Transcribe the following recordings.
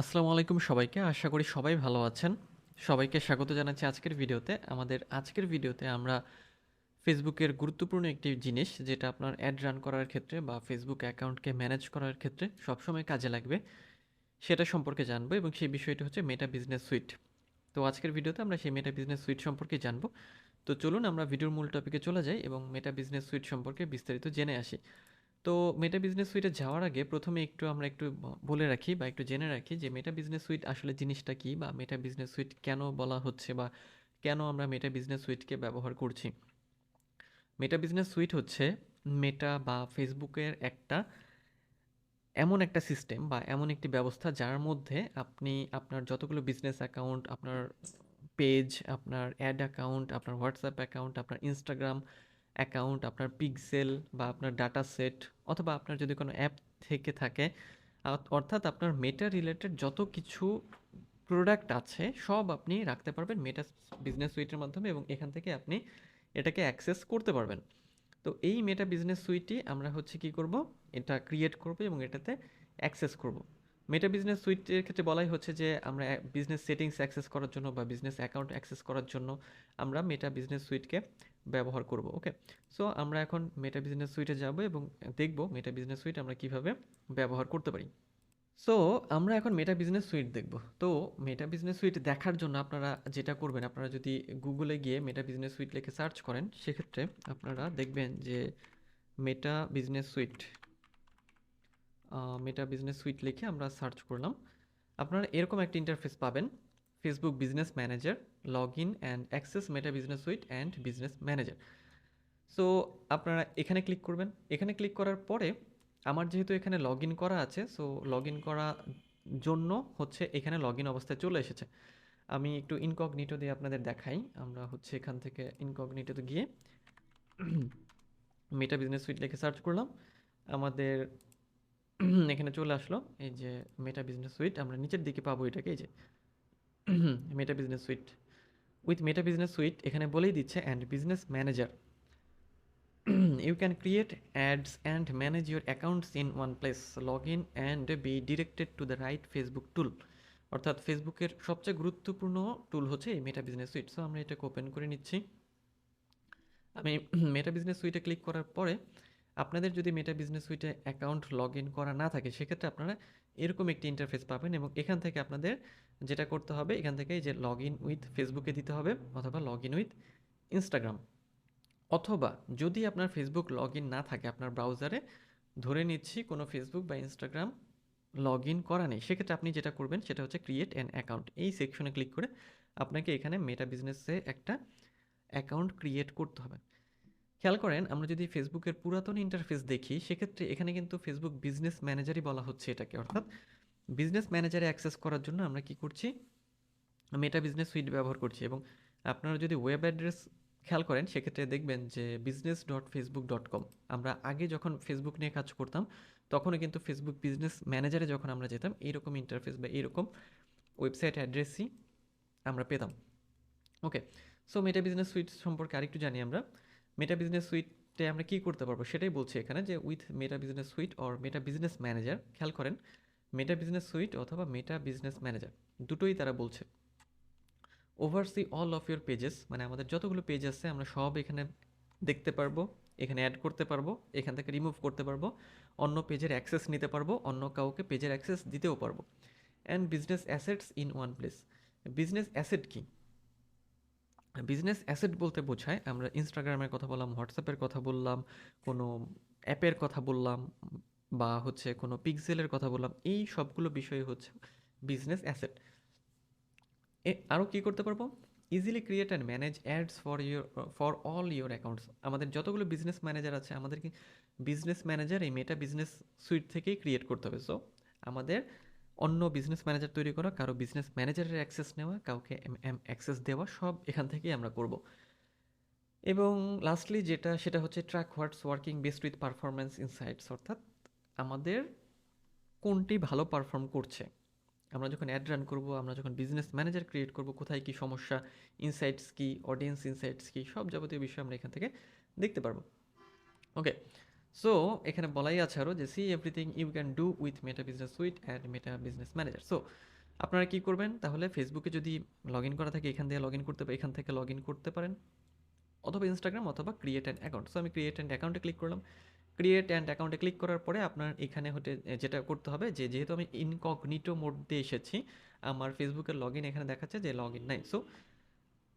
আসসালামু আলাইকুম সবাইকে। আশা করি সবাই ভালো আছেন। সবাইকে স্বাগত জানাচ্ছি আজকের ভিডিওতে। আমাদের আজকের ভিডিওতে আমরা ফেসবুকের গুরুত্বপূর্ণ একটি জিনিস, যেটা আপনার অ্যাড রান করার ক্ষেত্রে বা ফেসবুক অ্যাকাউন্টকে ম্যানেজ করার ক্ষেত্রে সবসময় কাজে লাগবে। সেটা সম্পর্কে জানব এবং সেই বিষয়টি হচ্ছে মেটা বিজনেস সুইট তো আজকের ভিডিওতে আমরা সেই মেটা বিজনেস সুইট সম্পর্কে জানব। তো চলুন আমরা ভিডিওর মূল টপিকে চলে যাই এবং মেটা বিজনেস সুইট সম্পর্কে বিস্তারিত জেনে আসি। তো মেটা বিজনেস সুইটে যাওয়ার আগে প্রথমে একটু আমরা একটু বলে রাখি বা একটু জেনে রাখি যে মেটা বিজনেস সুইট আসলে জিনিসটা কি বা মেটা বিজনেস সুইট কেন বলা হচ্ছে বা কেন আমরা মেটা বিজনেস সুইটকে ব্যবহার করছি? মেটা বিজনেস সুইট হচ্ছে মেটা বা ফেসবুকের একটা এমন একটা সিস্টেম বা এমন একটি ব্যবস্থা যার মধ্যে আপনি আপনার যতগুলো বিজনেস অ্যাকাউন্ট আপনার পেজ আপনার অ্যাড অ্যাকাউন্ট আপনার হোয়াটসঅ্যাপ অ্যাকাউন্ট আপনার ইনস্টাগ্রাম অ্যাকাউন্ট, আপনার পিক্সেল বা আপনার ডাটা সেট অথবা আপনার যদি কোনো অ্যাপ থেকে থাকে অর্থাৎ আপনার মেটা রিলেটেড যত কিছু প্রোডাক্ট আছে, সব আপনি রাখতে পারবেন মেটা বিজনেস সুইটের মাধ্যমে এবং এখান থেকে আপনি এটাকে অ্যাক্সেস করতে পারবেন। তো এই মেটা বিজনেস সুইটটি আমরা হচ্ছে কি করব? এটা ক্রিয়েট করব এবং এটাতে অ্যাক্সেস করব। মেটা বিজনেস সুইটের ক্ষেত্রে বলাই হচ্ছে যে, আমরা বিজনেস সেটিংস অ্যাক্সেস করার জন্য বা বিজনেস অ্যাকাউন্ট অ্যাক্সেস করার জন্য আমরা মেটা বিজনেস সুইটকে ব্যবহার করব ওকে সো আমরা এখন মেটা বিজনেস সুইটে যাব এবং দেখব মেটা বিজনেস সুইট আমরা কীভাবে ব্যবহার করতে পারি। সো আমরা এখন মেটা বিজনেস সুইট দেখব। তো মেটা বিজনেস সুইট দেখার জন্য আপনারা যেটা করবেন, আপনারা যদি গুগলে গিয়ে মেটা বিজনেস সুইট লিখে সার্চ করেন, সেক্ষেত্রে আপনারা দেখবেন যে Meta business suite Meta business suite লিখে আমরা সার্চ করলাম। আপনারা এরকম একটা ইন্টারফেস পাবেন। Facebook business manager log in and access Meta business suite and business manager so আপনারা এখানে ক্লিক করবেন। এখানে ক্লিক করার পরে আমার যেহেতু এখানে লগ ইন করা আছে সো লগ ইন করা জন্য হচ্ছে এখানে লগ ইন অবস্থায় চলে এসেছে। আমি একটু ইনকগনিটো দিয়ে আপনাদের দেখাই। আমরা হচ্ছে এখান থেকে ইনকগনিটোতে গিয়ে মেটা বিজনেস সুইট লিখে সার্চ করলাম। আমাদের এখানে চলে আসলো। এই যে মেটা বিজনেস সুইট আমরা নিচের দিকে পাবো এটাকে, এই যে। Meta business suite with Meta business suite এখানে বলেই দিচ্ছে and business manager you can create ads and manage your accounts in one place log in and be directed to the right facebook tool অর্থাৎ ফেসবুকের সবচেয়ে গুরুত্বপূর্ণ টুল হচ্ছে এই Meta business sweet so আমরা এটাকে ওপেন করে নিচ্ছি। আমি মেটা বিজনেস সুইটে ক্লিক করার পরে আপনাদের যদি মেটা বিজনেস সুইটে অ্যাকাউন্ট লগ ইন করা না থাকে, সেক্ষেত্রে আপনারা এরকম একটি ইন্টারফেস পাবেন এবং এখান থেকে আপনাদের যেটা করতে হবে, এখান থেকে যে লগ ইন উইথ ফেসবুকে দিতে হবে অথবা লগ ইন উইথ ইনস্টাগ্রাম অথবা যদি আপনার ফেসবুক লগ ইন না থাকে আপনার ব্রাউজারে ধরে নিচ্ছি কোনো ফেসবুক বা ইনস্টাগ্রাম লগ ইন করা নেই। সেক্ষেত্রে আপনি যেটা করবেন সেটা হচ্ছে ক্রিয়েট অ্যান অ্যাকাউন্ট এই সেকশনে ক্লিক করে আপনাকে এখানে মেটা বিজনেসে একটা অ্যাকাউন্ট ক্রিয়েট করতে হবে। খেয়াল করেন, আমরা যদি ফেসবুকের পুরাতন ইন্টারফেস দেখি, সেক্ষেত্রে এখানে কিন্তু ফেসবুক বিজনেস ম্যানেজারই বলা হচ্ছে এটাকে, অর্থাৎ বিজনেস ম্যানেজারে অ্যাক্সেস করার জন্য আমরা কি করছি? মেটা বিজনেস সুইট ব্যবহার করছি এবং আপনারা যদি ওয়েব অ্যাড্রেস খেয়াল করেন, সেক্ষেত্রে দেখবেন যে business dot Facebook dot com আমরা আগে যখন ফেসবুক নিয়ে কাজ করতাম, তখনও কিন্তু ফেসবুক বিজনেস ম্যানেজারে যখন আমরা যেতাম, এইরকম ইন্টারফেস বা এইরকম ওয়েবসাইট অ্যাড্রেসই আমরা পেতাম। Okay so Meta business suite সম্পর্কে আরেকটু জানি আমরা। মেটা বিজনেস সুইটে আমরা কী করতে পারব সেটাই বলছি এখানে যে with Meta business suite or Meta business manager খেয়াল করেন মেটা বিজনেস সুইট অথবা মেটা বিজনেস ম্যানেজার দুটোই তারা বলছে। Oversee all of your pages মানে আমাদের যতগুলো পেজ আছে, আমরা সব এখানে দেখতে পারব, এখানে অ্যাড করতে পারব, এখান থেকে রিমুভ করতে পারব, অন্য পেজের অ্যাক্সেস নিতে পারব, অন্য কাউকে পেজের অ্যাক্সেস দিতেও পারব। And business assets in one place business asset কি? বিজনেস অ্যাসেট বলতে বোঝায়, আমরা ইনস্টাগ্রামের কথা বললাম হোয়াটসঅ্যাপের কথা বললাম, কোনো অ্যাপের কথা বললাম বা হচ্ছে কোনো পিক্সেলের কথা বললাম, এই সবগুলো বিষয় হচ্ছে বিজনেস অ্যাসেট এ আরও কী করতে পারব? Easily create and manage ads for your for all your accounts আমাদের যতগুলো বিজনেস ম্যানেজার আছে, আমাদেরকে বিজনেস ম্যানেজার এই মেটা বিজনেস সুইট থেকেই ক্রিয়েট করতে হবে। সো আমাদের অন্য বিজনেস ম্যানেজার তৈরি করা, কারও বিজনেস ম্যানেজারের অ্যাক্সেস নেওয়া, কাউকে অ্যাক্সেস দেওয়া, সব এখান থেকেই আমরা করব। এবং লাস্টলি যেটা, সেটা হচ্ছে track what's working best with performance insights অর্থাৎ আমাদের কোনটি ভালো পারফর্ম করছে? আমরা যখন অ্যাড রান করব, আমরা যখন বিজনেস ম্যানেজার ক্রিয়েট করব, কোথায় কী সমস্যা ইনসাইটস কী অডিয়েন্স ইনসাইটস কী, সব যাবতীয় বিষয় আমরা এখান থেকে দেখতে পারব। ওকে সো এখানে বলাই আছে আরও যে see everything you can do with Meta business suite and Meta business manager so আপনারা কী করবেন? তাহলে ফেসবুকে যদি লগ ইন করা থাকে, এখান থেকে লগ ইন করতে, এখান থেকে লগ ইন করতে পারেন, অথবা ইনস্টাগ্রাম অথবা ক্রিয়েট অ্যান্ড অ্যাকাউন্ট সো আমি ক্রিয়েট অ্যান্ড অ্যাকাউন্টে ক্লিক করলাম ক্রিয়েট অ্যান্ড অ্যাকাউন্টে ক্লিক করার পরে আপনার এখানে হতে যেটা করতে হবে যে, যেহেতু আমি ইনকগনিটো মোড দিয়ে এসেছি, আমার ফেসবুকের লগ এখানে দেখাচ্ছে যে লগ ইন নাই। সো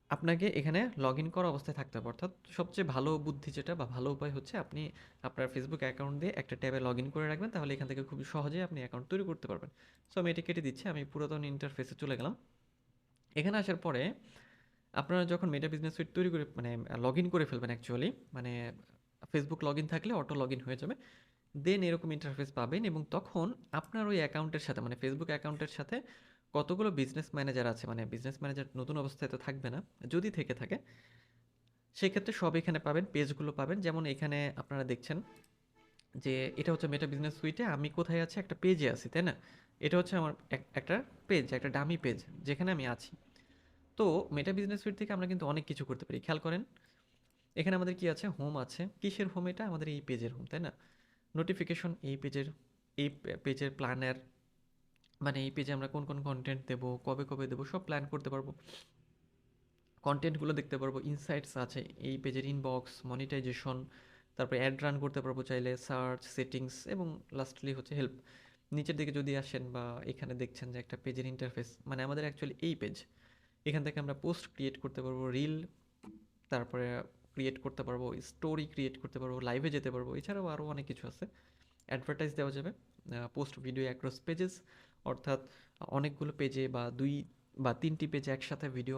আপনাকে এখানে লগ ইন করা অবস্থায় থাকতে হবে। অর্থাৎ সবচেয়ে ভালো বুদ্ধি যেটা বা ভালো উপায় হচ্ছে আপনি আপনার ফেসবুক অ্যাকাউন্ট দিয়ে একটা ট্যাবে লগ ইন করে রাখবেন, তাহলে এখান থেকে খুব সহজেই আপনি অ্যাকাউন্ট তৈরি করতে পারবেন। সো আমি এটি কেটে দিচ্ছি, আমি পুরাতন ইন্টারফেসে চলে গেলাম। এখানে আসার পরে আপনারা যখন মেটা বিজনেস সুইট তৈরি করে মানে লগ ইন করে ফেলবেন অ্যাকচুয়ালি মানে ফেসবুক লগ থাকলে অটো লগ হয়ে যাবে। দেন এরকম ইন্টারফেস পাবেন এবং তখন আপনার ওই অ্যাকাউন্টের সাথে মানে ফেসবুক অ্যাকাউন্টের সাথে কতগুলো বিজনেস ম্যানেজার আছে মানে বিজনেস ম্যানেজার নতুন অবস্থায় তো থাকবে না, যদি থেকে থাকে, সেক্ষেত্রে সব এখানে পাবেন পেজগুলো পাবেন। যেমন এখানে আপনারা দেখছেন যে এটা হচ্ছে মেটা বিজনেস সুইটে আমি কোথায় আছি? একটা পেজে আছি, তাই না? এটা হচ্ছে আমার একটা পেজ একটা ডামি পেজ যেখানে আমি আছি। তো মেটা বিজনেস সুইট থেকে আমরা কিন্তু অনেক কিছু করতে পারি। খেয়াল করেন এখানে আমাদের কি আছে? হোম আছে। কিসের হোম এটা? আমাদের এই পেজের হোম তাই না? নোটিফিকেশন এই পেজের এই পেজের প্ল্যানার মানে এই পেজে আমরা কোন কোন কন্টেন্ট দেবো, কবে কবে দেবো, সব প্ল্যান করতে পারব। কন্টেন্টগুলো দেখতে পারব। ইনসাইটস আছে, এই পেজের ইনবক্স মনিটাইজেশন তারপরে অ্যাড রান করতে পারব চাইলে সার্চ সেটিংস এবং লাস্টলি হচ্ছে হেল্প নিচের দিকে যদি আসেন বা এখানে দেখছেন যে একটা পেজের ইন্টারফেস মানে আমাদের অ্যাকচুয়ালি এই পেজ এখান থেকে আমরা পোস্ট ক্রিয়েট করতে পারব রিল তারপরে ক্রিয়েট করতে পারব স্টোরি ক্রিয়েট করতে পারব লাইভে যেতে পারব, এছাড়াও আরও অনেক কিছু আছে। অ্যাডভার্টাইজ দেওয়া যাবে পোস্ট ভিডিও অ্যাক্রস পেজেস অর্থাৎ অনেকগুলো পেজে বা দুই বা তিনটি পেজে একসাথে ভিডিও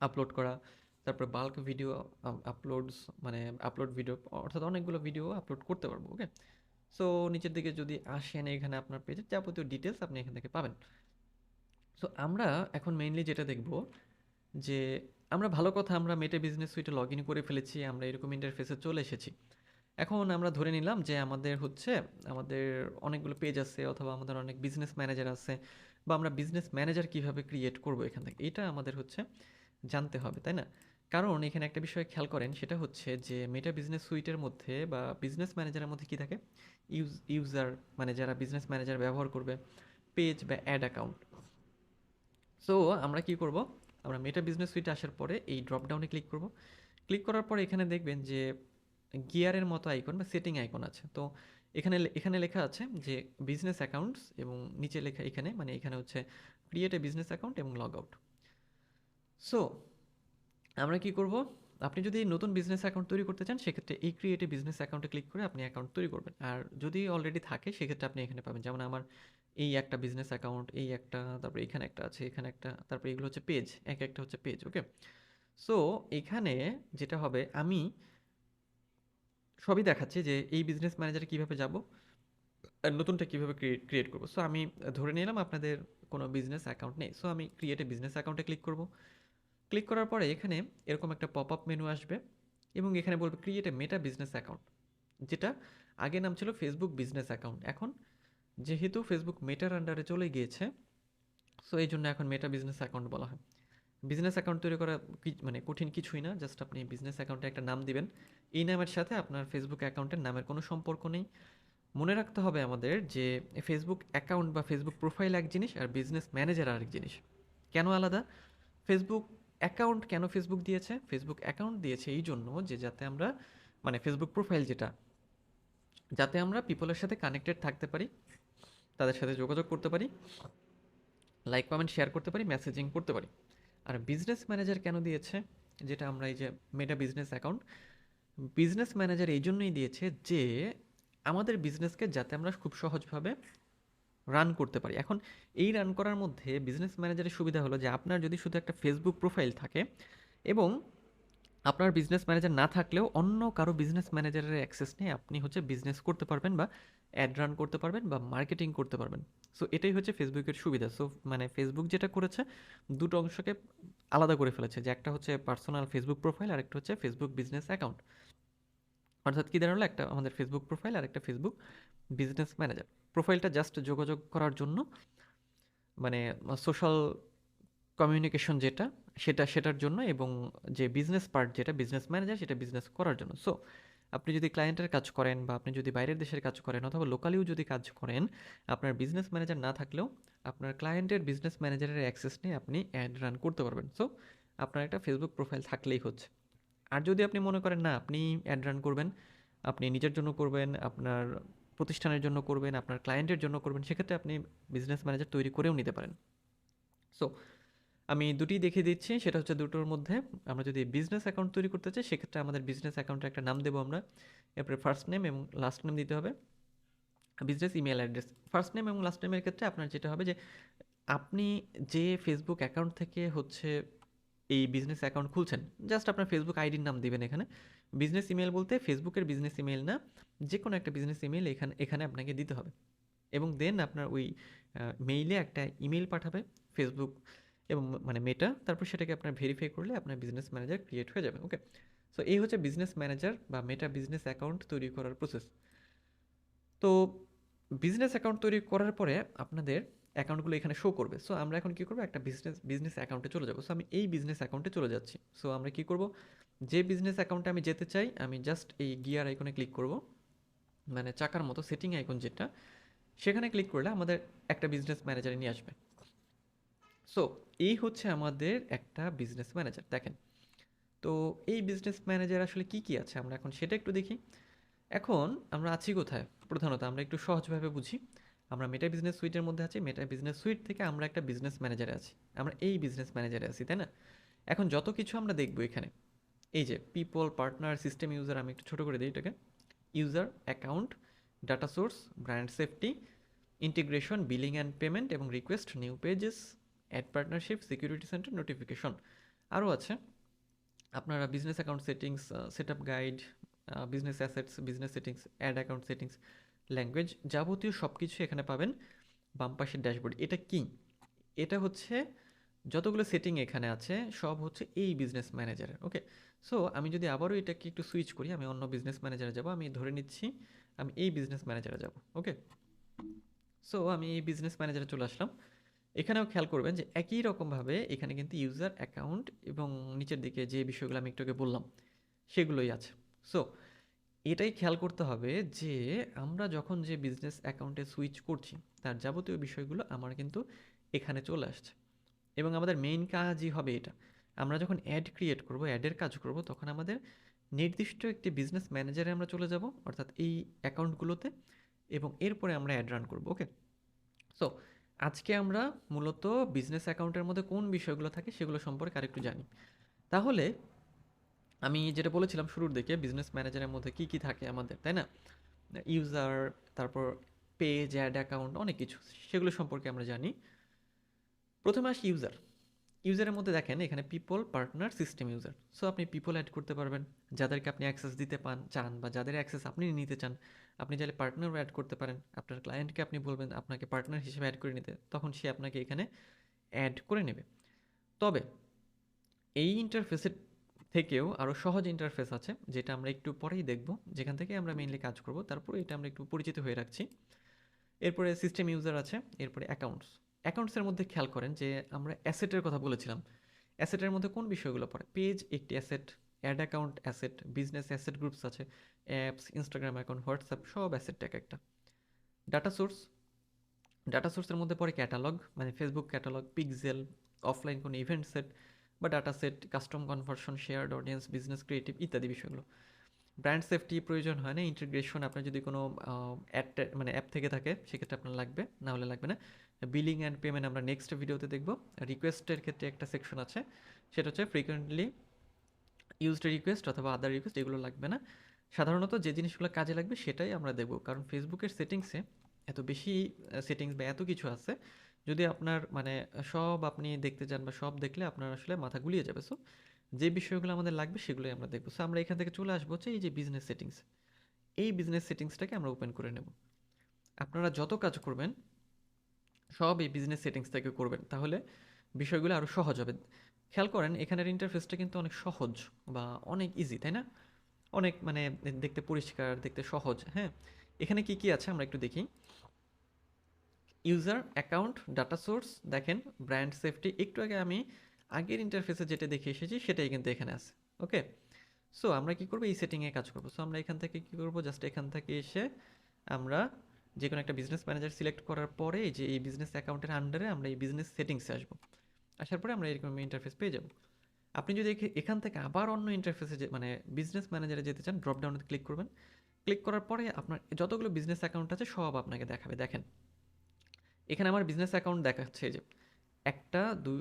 আপলোড করা, তারপরে বাল্ক ভিডিও আপলোডস মানে আপলোড ভিডিও অর্থাৎ অনেকগুলো ভিডিও আপলোড করতে পারব ওকে সো নিচের দিকে যদি আসেন, এখানে আপনার পেজের যাবতীয় ডিটেলস আপনি এখান থেকে পাবেন। সো আমরা এখন মেইনলি যেটা দেখব যে আমরা ভালো কথা, আমরা মেটে বিজনেস সুইটে লগ ইন করে ফেলেছি, আমরা এরকম ইন্টারফেসে চলে এসেছি। এখন আমরা ধরে নিলাম যে আমাদের হচ্ছে, আমাদের অনেকগুলো পেজ আছে অথবা আমাদের অনেক বিজনেস ম্যানেজার আছে, বা আমরা বিজনেস ম্যানেজার কীভাবে ক্রিয়েট করব এখান থেকে, এটা আমাদের হচ্ছে জানতে হবে, তাই না? কারণ এখানে একটা বিষয় খেয়াল করেন, সেটা হচ্ছে যে মেটা বিজনেস সুইটের মধ্যে বা বিজনেস ম্যানেজারের মধ্যে কী থাকে? ইউজ ইউজার মানে যারা বিজনেস ম্যানেজার ব্যবহার করবে পেজ বা অ্যাড অ্যাকাউন্ট সো আমরা কি করব? আমরা মেটা বিজনেস সুইটে আসার পরে এই ড্রপডাউনে ক্লিক করব। ক্লিক করার পরে এখানে দেখবেন যে গিয়ারের মতো আইকন বা সেটিং আইকন আছে। তো এখানে এখানে লেখা আছে যে বিজনেস অ্যাকাউন্টস এবং নিচে লেখা এখানে মানে এখানে হচ্ছে ক্রিয়েট এ বিজনেস অ্যাকাউন্ট এবং লগ আউট সো আমরা কি করব? আপনি যদি নতুন বিজনেস অ্যাকাউন্ট তৈরি করতে চান, সেক্ষেত্রে এই ক্রিয়েট এ বিজনেস অ্যাকাউন্টে ক্লিক করে আপনি অ্যাকাউন্ট তৈরি করবেন। আর যদি অলরেডি থাকে, সেক্ষেত্রে আপনি এখানে পাবেন। যেমন আমার এই একটা বিজনেস অ্যাকাউন্ট এই একটা, তারপরে এখানে একটা আছে, এখানে একটা, তারপরে এগুলো হচ্ছে পেজ এক একটা হচ্ছে পেজ ওকে সো এখানে যেটা হবে, আমি সবই দেখাচ্ছি যে এই বিজনেস ম্যানেজারে কীভাবে যাব নতুনটা কীভাবে ক্রিয়েট ক্রিয়েট করব। সো আমি ধরে নিলাম আপনাদের কোনো বিজনেস অ্যাকাউন্ট নেই। সো আমি ক্রিয়েট বিজনেস অ্যাকাউন্টে ক্লিক করব। ক্লিক করার পরে এখানে এরকম একটা পপ আপ মেনু আসবে এবং এখানে বলবে create a Meta business account যেটা আগে নাম ছিল ফেসবুক বিজনেস অ্যাকাউন্ট এখন যেহেতু ফেসবুক মেটার আন্ডারে চলে গিয়েছে সো এই জন্য এখন মেটা বিজনেস অ্যাকাউন্ট বলা হয়। বিজনেস অ্যাকাউন্ট তৈরি করা মানে কঠিন কিছুই না জাস্ট আপনি বিজনেস অ্যাকাউন্টে একটা নাম দিবেন। এই নামের সাথে আপনার ফেসবুক অ্যাকাউন্টের নামের কোনো সম্পর্ক নেই। মনে রাখতে হবে আমাদের যে ফেসবুক অ্যাকাউন্ট বা ফেসবুক প্রোফাইল এক জিনিস আর বিজনেস ম্যানেজার আরেক জিনিস। কেন আলাদা? ফেসবুক অ্যাকাউন্ট কেন ফেসবুক দিয়েছে? ফেসবুক অ্যাকাউন্ট দিয়েছে এই জন্য যে যাতে আমরা মানে ফেসবুক প্রোফাইল যেটা, যাতে আমরা পিপলের সাথে কানেক্টেড থাকতে পারি, তাদের সাথে যোগাযোগ করতে পারি লাইক কমেন্ট শেয়ার করতে পারি মেসেজিং করতে পারি। আর বিজনেস ম্যানেজার কেন দিয়েছে? যেটা আমরা এই যে Meta business account business manager এই জন্যই দিয়েছে যে আমাদের বিজনেসকে যাতে আমরা খুব সহজভাবে রান করতে পারি। এখন এই রান করার মধ্যে বিজনেস ম্যানেজারের সুবিধা হলো যে, আপনার যদি শুধু একটা ফেসবুক প্রোফাইল থাকে এবং আপনার বিজনেস ম্যানেজার না থাকলেও অন্য কারও বিজনেস ম্যানেজারের অ্যাক্সেস নিয়ে আপনি হচ্ছে বিজনেস করতে পারবেন বা অ্যাড রান করতে পারবেন বা মার্কেটিং করতে পারবেন। সো এটাই হচ্ছে ফেসবুকের সুবিধা। সো মানে ফেসবুক যেটা করেছে, দুটো অংশকে আলাদা করে ফেলেছে। যে, একটা হচ্ছে পার্সোনাল ফেসবুক প্রোফাইল আর একটা হচ্ছে ফেসবুক বিজনেস অ্যাকাউন্ট অর্থাৎ কী দাঁড়াল? একটা আমাদের ফেসবুক প্রোফাইল আর একটা ফেসবুক বিজনেস ম্যানেজার প্রোফাইলটা জাস্ট যোগাযোগ করার জন্য মানে সোশ্যাল কমিউনিকেশন যেটা, সেটা, সেটার জন্য এবং যে বিজনেস পার্ট যেটা বিজনেস ম্যানেজার সেটা বিজনেস করার জন্য। সো আপনি যদি ক্লায়েন্টের কাজ করেন বা আপনি যদি বাইরের দেশের কাজ করেন অথবা লোকালিও যদি কাজ করেন, আপনার বিজনেস ম্যানেজার না থাকলেও আপনার ক্লায়েন্টের বিজনেস ম্যানেজারের অ্যাক্সেস নিয়ে আপনি অ্যাড রান করতে পারবেন। সো আপনার একটা ফেসবুক প্রোফাইল থাকলেই হচ্ছে। আর যদি আপনি মনে করেন, না, আপনি অ্যাড রান করবেন, আপনি নিজের জন্য করবেন, আপনার প্রতিষ্ঠানের জন্য করবেন, আপনার ক্লায়েন্টের জন্য করবেন, সেক্ষেত্রে আপনি বিজনেস ম্যানেজার তৈরি করেও নিতে পারেন। সো আমি দুটি দেখিয়ে দিচ্ছি, সেটা হচ্ছে দুটোর মধ্যে। আমরা যদি বিজনেস অ্যাকাউন্ট তৈরি করতে চাই, সেক্ষেত্রে আমাদের বিজনেস অ্যাকাউন্টে একটা নাম দেবো আমরা, এরপরে ফার্স্ট নেম এবং লাস্ট নেম দিতে হবে। Business email address first name এবং লাস্ট নেমের ক্ষেত্রে আপনার যেটা হবে যে, আপনি যে ফেসবুক অ্যাকাউন্ট থেকে হচ্ছে এই বিজনেস অ্যাকাউন্ট খুলছেন। জাস্ট আপনার ফেসবুক আইডির নাম দিবেন এখানে। বিজনেস ইমেল বলতে ফেসবুকের বিজনেস ইমেল না যে কোনো একটা বিজনেস ইমেল এখানে এখানে আপনাকে দিতে হবে। এবং দেন আপনার ওই মেইলে একটা ইমেল পাঠাবে ফেসবুক এবং মানে মেটা তারপর সেটাকে আপনার ভেরিফাই করলে আপনার বিজনেস ম্যানেজার ক্রিয়েট হয়ে যাবে ওকে সো এই হচ্ছে বিজনেস ম্যানেজার বা মেটা বিজনেস অ্যাকাউন্ট তৈরি করার প্রসেস তো বিজনেস অ্যাকাউন্ট তৈরি করার পরে আপনাদের অ্যাকাউন্টগুলো এখানে শো করবে। সো আমরা এখন কী করব? একটা বিজনেস বিজনেস অ্যাকাউন্টে চলে যাব। সো আমি এই বিজনেস অ্যাকাউন্টে চলে যাচ্ছি। সো আমরা কী করব? যে বিজনেস অ্যাকাউন্টে আমি যেতে চাই, আমি জাস্ট এই গিয়ার আইকনে ক্লিক করব। মানে চাকার মতো সেটিং আইকন যেটা, সেখানে ক্লিক করলে আমাদের একটা বিজনেস ম্যানেজারে নিয়ে আসবে। সো এই হচ্ছে আমাদের একটা বিজনেস ম্যানেজার দেখেন, তো এই বিজনেস ম্যানেজার আসলে কি কি আছে? আমরা এখন সেটা একটু দেখি। এখন আমরা আছি কোথায়? প্রধানত আমরা একটু সহজভাবে বুঝি। আমরা মেটা বিজনেস সুইটের মধ্যে আছি। মেটা বিজনেস সুইট থেকে আমরা একটা বিজনেস ম্যানেজারে আছি। আমরা এই বিজনেস ম্যানেজারে আছি, তাই না? এখন যত কিছু আমরা দেখব এখানে, এই যে পিপল পার্টনার সিস্টেম ইউজার আমি একটু ছোটো করে দিই এটাকে। User account data source brand safety integration billing and payment এবং request new pages ad partnership security centre notification আরও আছে। আপনারা business account settings set up guide business assets business settings ad account settings language যাবতীয় সব কিছু এখানে পাবেন বাম পাশের ড্যাশবোর্ড। এটা কি? এটা হচ্ছে যতগুলো সেটিং এখানে আছে, সব হচ্ছে এই বিজনেস ম্যানেজারের ওকে সো আমি যদি আবারও এটাকে একটু সুইচ করি, আমি অন্য বিজনেস ম্যানেজারে যাব, আমি ধরে নিচ্ছি আমি এই বিজনেস ম্যানেজারে যাব ওকে সো আমি এই বিজনেস ম্যানেজারে চলে আসলাম। এখানেও খেয়াল করবেন যে একই রকমভাবে এখানে কিন্তু ইউজার অ্যাকাউন্ট এবং নিচের দিকে যে বিষয়গুলো আমি একটু আগে বললাম, সেগুলোই আছে। সো এটাই খেয়াল করতে হবে যে আমরা যখন যে বিজনেস অ্যাকাউন্টে সুইচ করছি, তার যাবতীয় বিষয়গুলো আমার কিন্তু এখানে চলে আসছে। এবং আমাদের মেইন কাজই হবে এটা। আমরা যখন অ্যাড ক্রিয়েট করব অ্যাডের কাজ করব, তখন আমাদের নির্দিষ্ট একটি বিজনেস ম্যানেজারে আমরা চলে যাব, অর্থাৎ এই অ্যাকাউন্টগুলোতে এবং এরপরে আমরা অ্যাড রান করব ওকে সো আজকে আমরা মূলত বিজনেস অ্যাকাউন্টের মধ্যে কোন বিষয়গুলো থাকে সেগুলো সম্পর্কে আরেকটু জানি। তাহলে আমি যেটা বলেছিলাম শুরুর দিকে বিজনেস ম্যানেজারের মধ্যে কি কি থাকে আমাদের, তাই না? ইউজার তারপর পেজ অ্যাড অ্যাকাউন্ট অনেক কিছু, সেগুলো সম্পর্কে আমরা জানি। প্রথমে আসি ইউজার ইউজারের মধ্যে দেখেন, এখানে people partner system user so আপনি পিপল অ্যাড করতে পারবেন, যাদেরকে আপনি অ্যাক্সেস দিতে পান, চান বা যাদের অ্যাক্সেস আপনি নিতে চান। আপনি চাইলে পার্টনারও অ্যাড করতে পারেন। আপনার ক্লায়েন্টকে আপনি বলবেন, আপনাকে পার্টনার হিসেবে অ্যাড করে নিতে। তখন সে আপনাকে এখানে অ্যাড করে নেবে। তবে, এই ইন্টারফেসের থেকেও আরও সহজ ইন্টারফেস আছে, যেটা আমরা একটু পরেই দেখব। যেখান থেকে আমরা মেইনলি কাজ করব, তারপর এটা আমরা একটু পরিচিত হয়ে রাখছি। এরপরে সিস্টেম ইউজার আছে, এরপরে অ্যাকাউন্টস অ্যাকাউন্টসের মধ্যে খেয়াল করেন যে আমরা অ্যাসেটের কথা বলেছিলাম। অ্যাসেটের মধ্যে কোন বিষয়গুলো পড়ে? পেজ একটি asset ad account asset business asset groups আছে অ্যাপস ইনস্টাগ্রাম অ্যাকাউন্ট হোয়াটসঅ্যাপ সব অ্যাসেট এক একটা। ডাটা সোর্স ডাটা সোর্সের মধ্যে পড়ে ক্যাটালগ মানে ফেসবুক ক্যাটালগ পিকজেল অফলাইন কোনো ইভেন্ট সেট বা data set custom conversion shared audience business creative ইত্যাদি বিষয়গুলো। ব্র্যান্ড সেফটি প্রয়োজন হয় না ইন্টিগ্রেশন আপনার যদি কোনো অ্যাড মানে অ্যাপ থেকে থাকে, সেক্ষেত্রে আপনার লাগবে, না হলে লাগবে না। বিলিং অ্যান্ড পেমেন্ট আমরা নেক্সট ভিডিওতে দেখব। রিকোয়েস্টের ক্ষেত্রে একটা সেকশন আছে, সেটা হচ্ছে ফ্রিকুয়েন্টলি ইউজড রিকোয়েস্ট অথবা আদার রিকোয়েস্ট এগুলো লাগবে না। সাধারণত যে জিনিসগুলো কাজে লাগবে সেটাই আমরা দেখব, কারণ ফেসবুকের সেটিংসে এত বেশি সেটিংস বা এত কিছু আছে যদি আপনার মানে সব আপনি দেখতে চান বা সব দেখলে আপনার আসলে মাথা গুলিয়ে যাবে। সো যে বিষয়গুলো আমাদের লাগবে সেগুলোই আমরা দেখব। সো আমরা এখান থেকে চলে আসব হচ্ছে এই যে বিজনেস সেটিংস এই বিজনেস সেটিংসটাকে আমরা ওপেন করে নেব। আপনারা যত কাজ করবেন, সব এই বিজনেস সেটিংস থেকে করবেন। তাহলে বিষয়গুলো আরও সহজ হবে। খেয়াল করেন, এখানের ইন্টারফেসটা কিন্তু অনেক সহজ বা অনেক ইজি তাই না? অনেক মানে দেখতে পরিষ্কার, দেখতে সহজ হ্যাঁ? এখানে কি কি আছে আমরা একটু দেখি। ইউজার অ্যাকাউন্ট, ডাটা সোর্স, দেখেন ব্র্যান্ড সেফটি, একটু আগে আমি আগের ইন্টারফেসে যেটা দেখে এসেছি সেটাই কিন্তু এখানে আছে, ওকে? সো আমরা কি করব? এই সেটিংয়ে কাজ করব। সো আমরা এখান থেকে কি করব? জাস্ট এখান থেকে এসে আমরা যে কোনো একটা বিজনেস ম্যানেজার সিলেক্ট করার পরে যে এই বিজনেস অ্যাকাউন্টের আন্ডারে আমরা এই বিজনেস সেটিংসে আসব। আসার পরে আমরা এরকম ইন্টারফেস পেয়ে যাব। আপনি যদি এখে- এখান থেকে আবার অন্য ইন্টারফেসে যে মানে বিজনেস ম্যানেজারে যেতে চান ড্রপডাউনে ক্লিক করবেন। ক্লিক করার পরে আপনার যতগুলো বিজনেস অ্যাকাউন্ট আছে সব আপনাকে দেখাবে। দেখেন এখানে আমার বিজনেস অ্যাকাউন্ট দেখাচ্ছে যে, একটা দুই,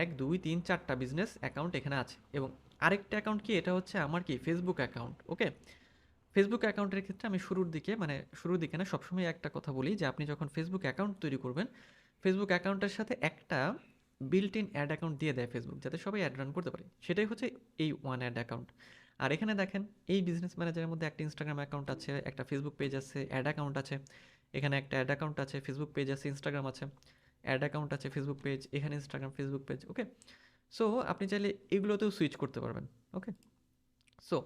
এক, দুই, তিন, চারটা বিজনেস অ্যাকাউন্ট এখানে আছে। এবং আরেকটা অ্যাকাউন্ট কি? এটা হচ্ছে আমার কি? ফেসবুক অ্যাকাউন্ট ওকে ফেসবুক অ্যাকাউন্টের ক্ষেত্রে আমি শুরুর দিকে মানে শুরুর দিকে না, সবসময় একটা কথা বলি যে, আপনি যখন ফেসবুক অ্যাকাউন্ট তৈরি করবেন ফেসবুক অ্যাকাউন্টের সাথে একটা বিল্ট ইন অ্যাড অ্যাকাউন্ট দিয়ে দেয় ফেসবুক যাতে সবাই অ্যাড রান করতে পারে। সেটাই হচ্ছে এই ওয়ান অ্যাড অ্যাকাউন্ট আর এখানে দেখেন, এই বিজনেস ম্যানেজারের মধ্যে একটা ইনস্টাগ্রাম অ্যাকাউন্ট আছে, একটা ফেসবুক পেজ আছে অ্যাড অ্যাকাউন্ট আছে। এখানে একটা অ্যাড অ্যাকাউন্ট আছে ফেসবুক পেজ আছে ইনস্টাগ্রাম আছে। অ্যাড অ্যাকাউন্ট আছে ফেসবুক পেজ এখানে Instagram Facebook page okay so আপনি চাইলে এগুলোতেও সুইচ করতে পারবেন ওকে সো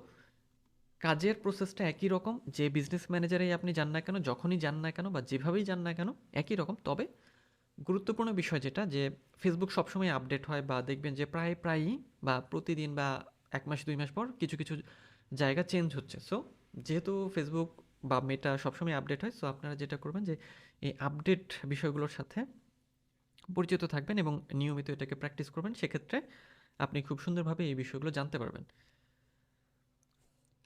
কাজের প্রসেসটা একই রকম, যে বিজনেস ম্যানেজারেই আপনি যান না কেন, যখনই যান না কেন বা যেভাবেই যান না কেন, একই রকম। তবে গুরুত্বপূর্ণ বিষয় যেটা, যে ফেসবুক সবসময় আপডেট হয় বা দেখবেন যে প্রায় প্রায়ই বা প্রতিদিন বা এক মাস, দুই মাস পর কিছু কিছু জায়গা চেঞ্জ হচ্ছে। সো যেহেতু ফেসবুক বা মেটা সবসময় আপডেট হয়। সো আপনারা যেটা করবেন যে, এই আপডেট বিষয়গুলোর সাথে পরিচিত থাকবেন এবং নিয়মিত এটাকে প্র্যাকটিস করবেন। সেক্ষেত্রে আপনি খুব সুন্দরভাবে এই বিষয়গুলো জানতে পারবেন।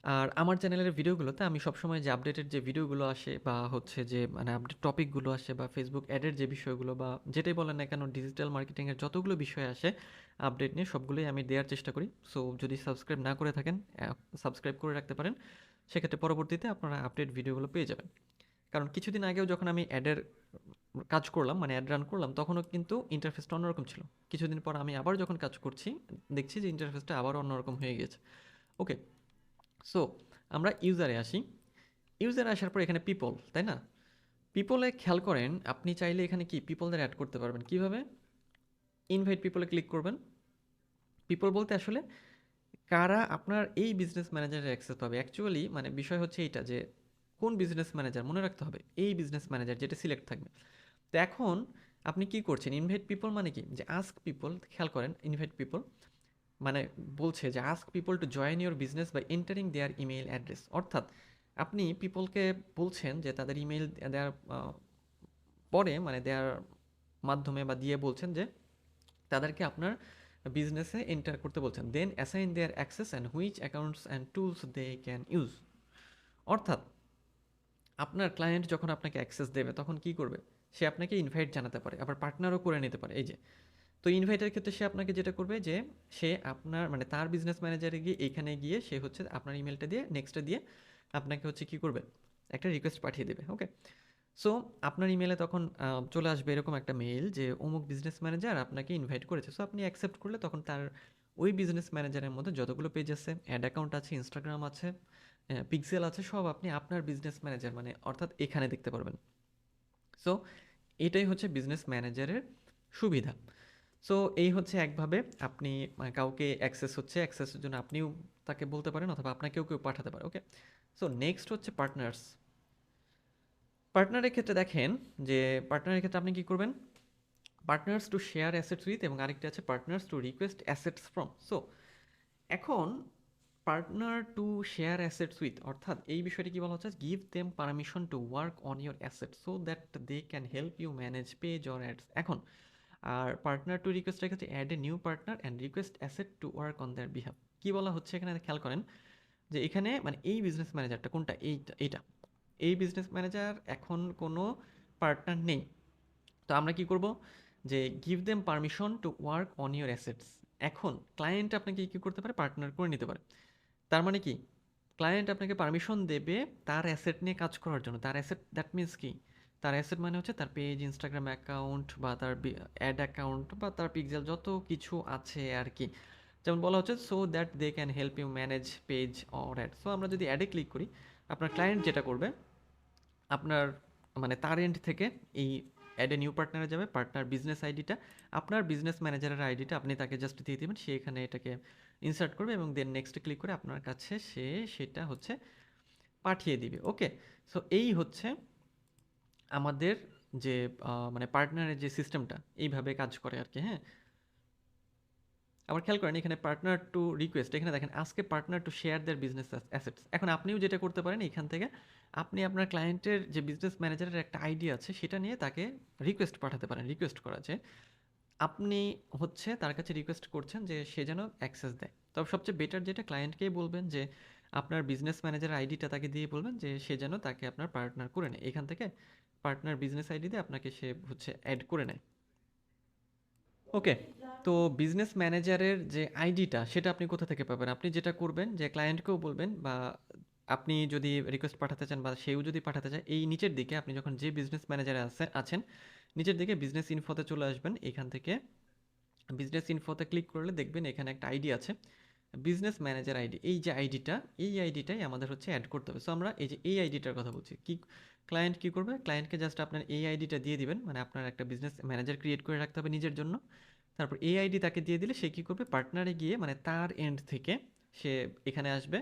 আর আমার চ্যানেলের ভিডিওগুলোতে আমি সবসময় যে আপডেটের যে ভিডিওগুলো আসে বা হচ্ছে যে মানে আপডেট টপিকগুলো আসে বা ফেসবুক অ্যাডের যে বিষয়গুলো বা যেটাই বলেন না কেন ডিজিটাল মার্কেটিংয়ের যতগুলো বিষয় আসে আপডেট নিয়ে সবগুলোই আমি দেওয়ার চেষ্টা করি। সো যদি সাবস্ক্রাইব না করে থাকেন সাবস্ক্রাইব করে রাখতে পারেন। সেক্ষেত্রে পরবর্তীতে আপনারা আপডেট ভিডিওগুলো পেয়ে যাবেন। কারণ কিছুদিন আগেও যখন আমি অ্যাডের কাজ করলাম মানে অ্যাড রান করলাম, তখনও কিন্তু ইন্টারফেসটা অন্যরকম ছিল। কিছুদিন পর আমি আবার যখন কাজ করছি, দেখছি যে ইন্টারফেসটা আবার অন্যরকম হয়ে গেছে ওকে সো আমরা ইউজারে আসি। ইউজারে আসার পর এখানে পিপল তাই না? পিপলে খেয়াল করেন, আপনি চাইলে এখানে কি পিপলদের অ্যাড করতে পারবেন। কীভাবে? ইনভাইট পিপলে ক্লিক করবেন। পিপল বলতে আসলে কারা আপনার এই বিজনেস ম্যানেজারের অ্যাক্সেস পাবে? অ্যাকচুয়ালি মানে বিষয় হচ্ছে এইটা যে, কোন বিজনেস ম্যানেজার মনে রাখতে হবে, এই বিজনেস ম্যানেজার যেটা সিলেক্ট থাকবে। তো এখন আপনি কি করছেন? ইনভাইট পিপল মানে কি? যে আস্ক পিপল খেয়াল করেন ইনভাইট পিপল মানে বলছে যে ask people to join your business by entering their email address অর্থাৎ আপনি পিপলকে বলছেন যে তাদের ইমেইল দেওয়ার পরে মানে দেওয়ার মাধ্যমে বা দিয়ে বলছেন যে তাদেরকে আপনার বিজনেসে এন্টার করতে বলছেন then assign their access and which accounts and tools they can use অর্থাৎ, আপনার ক্লায়েন্ট যখন আপনাকে অ্যাক্সেস দেবে, তখন কি করবে? সে আপনাকে ইনভাইট জানাতে পারে, আবার পার্টনারও করে নিতে পারে, এই যে। তো ইনভাইটের ক্ষেত্রে সে আপনাকে যেটা করবে যে, সে আপনার মানে তার বিজনেস ম্যানেজারে গিয়ে এইখানে গিয়ে সে হচ্ছে আপনার ইমেলটা দিয়ে নেক্সটে দিয়ে আপনাকে হচ্ছে কি করবে? একটা রিকোয়েস্ট পাঠিয়ে দেবে ওকে সো আপনার ইমেলে তখন চলে আসবে এরকম একটা মেইল যে, অমুক বিজনেস ম্যানেজার আপনাকে ইনভাইট করেছে। সো আপনি অ্যাকসেপ্ট করলে তখন তার ওই বিজনেস ম্যানেজারের মধ্যে যতগুলো পেজ আছে অ্যাড অ্যাকাউন্ট আছে ইনস্টাগ্রাম আছে পিক্সেল আছে, সব আপনি আপনার বিজনেস ম্যানেজার মানে অর্থাৎ এখানে দেখতে পারবেন। সো এটাই হচ্ছে বিজনেস ম্যানেজারের সুবিধা। সো এই হচ্ছে একভাবে আপনি কাউকে অ্যাক্সেস হচ্ছে অ্যাক্সেসের জন্য আপনিও তাকে বলতে পারেন অথবা আপনাকেও কেউ পাঠাতে পারে ওকে সো নেক্সট হচ্ছে পার্টনার্স পার্টনারের ক্ষেত্রে দেখেন যে পার্টনারের ক্ষেত্রে আপনি কী করবেন? Partners to share assets with এবং আরেকটা আছে partners to request assets from so এখন partner to share assets with অর্থাৎ এই বিষয়টি কি বলা হচ্ছে? Give them permission to work on your asset so that they can help you manage page or ads এখন, আর পার্টনার টু রিকোয়েস্টের ক্ষেত্রে add a new partner and request asset to work on their behalf কী বলা হচ্ছে এখানে? খেয়াল করেন যে এখানে মানে এই বিজনেস ম্যানেজারটা কোনটা? এইটা এইটা। এই বিজনেস ম্যানেজার এখন কোনো পার্টনার নেই। তো আমরা কি করব? যে give them permission to work on your assets এখন ক্লায়েন্ট আপনাকে কী করতে পারে? পার্টনার করে নিতে পারে। তার মানে কি? ক্লায়েন্ট আপনাকে পারমিশন দেবে তার অ্যাসেট নিয়ে কাজ করার জন্য। তার অ্যাসেট দ্যাট মিনস কি? তার অ্যাসেট মানে হচ্ছে তার পেজ ইনস্টাগ্রাম অ্যাকাউন্ট বা তার অ্যাড অ্যাকাউন্ট বা তার পিক্সেল যত কিছু আছে আর কি। যেমন বলা হচ্ছে so that they can help you manage page or ad so আমরা যদি অ্যাডে ক্লিক করি, আপনার ক্লায়েন্ট যেটা করবে আপনার মানে তার এন্ড থেকে এই অ্যাডে নিউ পার্টনারে যাবে পার্টনার বিজনেস আইডিটা আপনার বিজনেস ম্যানেজারের আইডিটা আপনি তাকে জাস্ট দিয়ে দেবেন, সে এখানে এটাকে ইনসার্ট করবে এবং দেন নেক্সট ক্লিক করে আপনার কাছে সে সেটা হচ্ছে পাঠিয়ে দিবে। ওকে সো এই হচ্ছে আমাদের যে মানে পার্টনারের যে সিস্টেমটা এইভাবে কাজ করে আর কি হ্যাঁ? আবার খেয়াল করেন, এখানে পার্টনার টু রিকোয়েস্ট এখানে দেখেন, আজকে partner to share their business assets এখন আপনিও যেটা করতে পারেন, এখান থেকে আপনি আপনার ক্লায়েন্টের যে বিজনেস ম্যানেজারের একটা আইডিয়া আছে, সেটা নিয়ে তাকে রিকোয়েস্ট পাঠাতে পারেন রিকোয়েস্ট করা যে আপনি হচ্ছে তার কাছে রিকোয়েস্ট করছেন যে সে যেন অ্যাক্সেস দেয়। তবে সবচেয়ে বেটার যেটা ক্লায়েন্টকেই বলবেন যে আপনার বিজনেস ম্যানেজার আইডিটা তাকে দিয়ে বলবেন যে সে যেন তাকে আপনার পার্টনার করে নেয়। এখান থেকে পার্টনার বিজনেস আইডি দিয়ে আপনাকে সে হচ্ছে অ্যাড করে নেয়। ওকে, তো বিজনেস ম্যানেজারের যে আইডিটা, সেটা আপনি কোথা থেকে পাবেন? আপনি যেটা করবেন, যে ক্লায়েন্টকেও বলবেন বা আপনি যদি রিকোয়েস্ট পাঠাতে চান বা সেও যদি পাঠাতে চায়, এই নিচের দিকে আপনি যখন যে বিজনেস ম্যানেজারে আছে আছেন, নিচের দিকে বিজনেস ইনফোতে চলে আসবেন। এখান থেকে বিজনেস ইনফোতে ক্লিক করলে দেখবেন এখানে একটা আইডি আছে বিজনেস ম্যানেজার আইডি। এই যে আইডিটা, এই আইডিটাই আমাদের হচ্ছে অ্যাড করতে হবে। সো আমরা এই যে এই আইডিটার কথা বলছি, কি ক্লায়েন্ট কী করবে? ক্লায়েন্টকে জাস্ট আপনার এই আইডিটা দিয়ে দিবেন। মানে আপনার একটা বিজনেস ম্যানেজার ক্রিয়েট করে রাখতে হবে নিজের জন্য। তারপর এই আইডি তাকে দিয়ে দিলে সে কী করবে? পার্টনারে গিয়ে মানে তার এন্ড থেকে সে এখানে আসবে।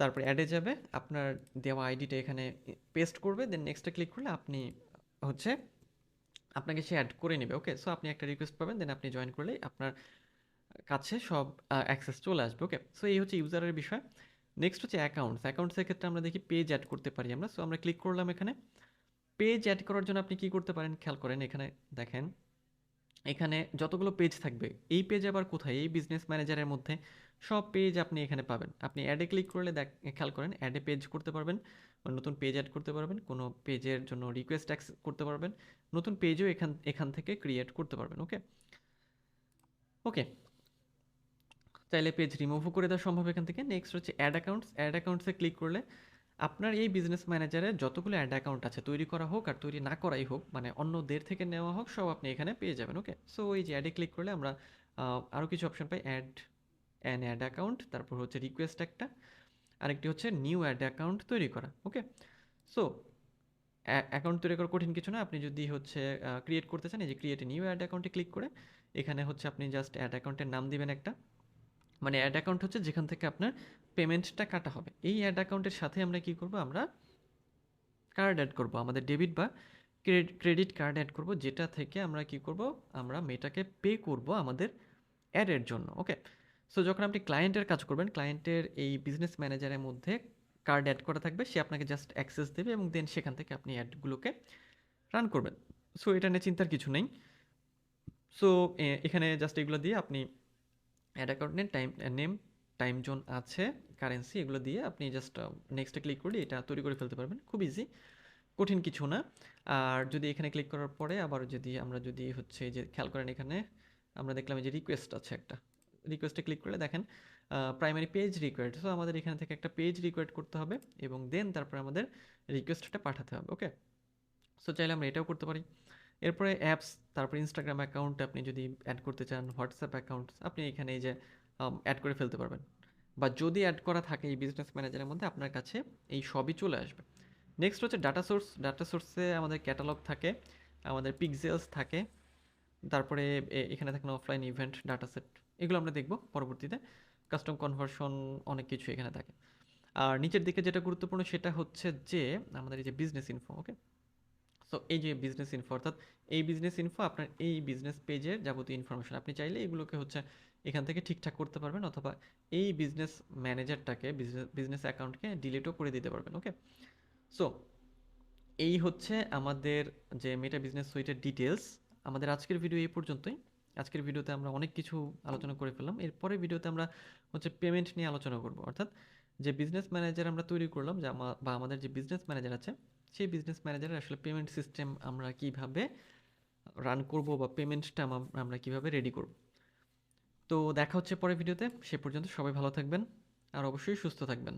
তারপর অ্যাডে যাবে। আপনার দেওয়া আইডিটা এখানে পেস্ট করবে। দেন নেক্সটে ক্লিক করলে আপনি হচ্ছে আপনাকে সে অ্যাড করে নেবে। ওকে সো আপনি একটা রিকোয়েস্ট পাবেন। দেন আপনি জয়েন করলেই আপনার কাছে সব অ্যাক্সেস চলে আসবে। ওকে সো এই হচ্ছে ইউজারের বিষয়। নেক্সট হচ্ছে অ্যাকাউন্টস অ্যাকাউন্টসের ক্ষেত্রে আমরা দেখি পেজ অ্যাড করতে পারি আমরা। সো আমরা ক্লিক করলাম এখানে। পেজ অ্যাড করার জন্য আপনি কি করতে পারেন? খেয়াল করেন, এখানে দেখেন। এখানে যতগুলো পেজ থাকবে, এই পেজ আবার কোথায়? এই বিজনেস ম্যানেজারের মধ্যে সব পেজ আপনি এখানে পাবেন। আপনি অ্যাডে ক্লিক করলে দেখ, খেয়াল করেন অ্যাডে পেজ করতে পারবেন নতুন পেজ অ্যাড করতে পারবেন। কোনো পেজের জন্য রিকোয়েস্ট অ্যাক্স করতে পারবেন। নতুন পেজও এখান এখান থেকে ক্রিয়েট করতে পারবেন ওকে ওকে চাইলে পেজ রিমুভও করে দেওয়া সম্ভব এখান থেকে। নেক্সট হচ্ছে অ্যাড অ্যাকাউন্টস অ্যাড অ্যাকাউন্টসে ক্লিক করলে আপনার এই বিজনেস ম্যানেজারের যতগুলো অ্যাড অ্যাকাউন্ট আছে, তৈরি করা হোক আর তৈরি না করাই হোক মানে অন্যদের থেকে নেওয়া হোক, সব আপনি এখানে পেয়ে যাবেন ওকে সো এই যে অ্যাডে ক্লিক করলে আমরা আরও কিছু অপশন পাই। অ্যাড অ্যান অ্যাড অ্যাকাউন্ট তারপর হচ্ছে রিকোয়েস্ট একটা। আরেকটি হচ্ছে নিউ অ্যাড অ্যাকাউন্ট তৈরি করা ওকে সো অ্যাকাউন্ট তৈরি করা কঠিন কিছু না। আপনি যদি হচ্ছে ক্রিয়েট করতে চান, এই যে ক্রিয়েট নিউ অ্যাড অ্যাকাউন্টে ক্লিক করে, এখানে হচ্ছে আপনি জাস্ট অ্যাড অ্যাকাউন্টের নাম দিবেন একটা। মানে অ্যাড অ্যাকাউন্ট হচ্ছে যেখান থেকে আপনার পেমেন্টটা কাটা হবে। এই অ্যাড অ্যাকাউন্টের সাথে আমরা কি করব? আমরা কার্ড অ্যাড করব। আমাদের ডেবিট বা ক্রেডিট কার্ড অ্যাড করব, যেটা থেকে আমরা কি করব? আমরা মেটাকে পে করব আমাদের অ্যাডের জন্য ওকে সো যখন আপনি ক্লায়েন্টের কাজ করবেন ক্লায়েন্টের এই বিজনেস ম্যানেজারের মধ্যে কার্ড অ্যাড করা থাকবে, সে আপনাকে জাস্ট অ্যাক্সেস দেবে এবং দেন সেখান থেকে আপনি অ্যাডগুলোকে রান করবেন। সো এটা নিয়ে চিন্তার কিছু নেই। সো এখানে জাস্ট এগুলো দিয়ে আপনি অ্যাড অ্যাকাউন্টের টাইম নেম টাইম জোন আছে কারেন্সি এগুলো দিয়ে আপনি জাস্ট নেক্সটে ক্লিক করলে এটা তৈরি করে ফেলতে পারবেন। খুব ইজি কঠিন কিছু না। আর যদি এখানে ক্লিক করার পরে আবার যদি আমরা যদি হচ্ছে যে খেয়াল করেন এখানে, আমরা দেখলাম যে রিকোয়েস্ট আছে একটা। রিকোয়েস্টে ক্লিক করলে দেখেন প্রাইমারি পেজ রিকোয়ার্ড সো আমাদের এখানে থেকে একটা পেজ রিকোয়ার্ড করতে হবে এবং দেন তারপরে আমাদের রিকোয়েস্টটা পাঠাতে হবে ওকে সো চাইলে আমরা এটাও করতে পারি। এরপরে অ্যাপস তারপরে ইনস্টাগ্রাম অ্যাকাউন্ট আপনি যদি অ্যাড করতে চান হোয়াটসঅ্যাপ অ্যাকাউন্ট আপনি এখানে এই যে অ্যাড করে ফেলতে পারবেন। বা যদি অ্যাড করা থাকে এই বিজনেস ম্যানেজারের মধ্যে, আপনার কাছে এই সবই চলে আসবে। নেক্সট হচ্ছে ডাটা সোর্স ডাটা সোর্সে আমাদের ক্যাটালগ থাকে, আমাদের পিকজেলস থাকে, তারপরে এখানে থাকেন অফলাইন ইভেন্ট ডাটা সেট এগুলো আমরা দেখব পরবর্তীতে। কাস্টম কনভার্সন অনেক কিছু এখানে থাকে। আর নিচের দিকে যেটা গুরুত্বপূর্ণ সেটা হচ্ছে যে, আমাদের এই যে বিজনেস ইনফো ওকে সো এই যে বিজনেস ইনফো অর্থাৎ এই বিজনেস ইনফো আপনার এই বিজনেস পেজের যাবতীয় ইনফরমেশন আপনি চাইলে এগুলোকে হচ্ছে এখান থেকে ঠিকঠাক করতে পারবেন অথবা এই বিজনেস ম্যানেজারটাকে বিজনেস বিজনেস অ্যাকাউন্টকে ডিলিটও করে দিতে পারবেন ওকে সো এই হচ্ছে আমাদের যে মেটা বিজনেস সুইটের ডিটেলস আমাদের আজকের ভিডিও এই পর্যন্তই। আজকের ভিডিওতে আমরা অনেক কিছু আলোচনা করে ফেললাম। এরপরে ভিডিওতে আমরা হচ্ছে পেমেন্ট নিয়ে আলোচনা করব। অর্থাৎ যে বিজনেস ম্যানেজার আমরা তৈরি করলাম, যে বা আমাদের যে বিজনেস ম্যানেজার আছে সেই বিজনেস ম্যানেজারের আসলে পেমেন্ট সিস্টেম আমরা কীভাবে রান করব বা পেমেন্টটা আমরা কীভাবে রেডি করব। তো দেখা হচ্ছে পরের ভিডিওতে সে পর্যন্ত সবাই ভালো থাকবেন আর অবশ্যই সুস্থ থাকবেন।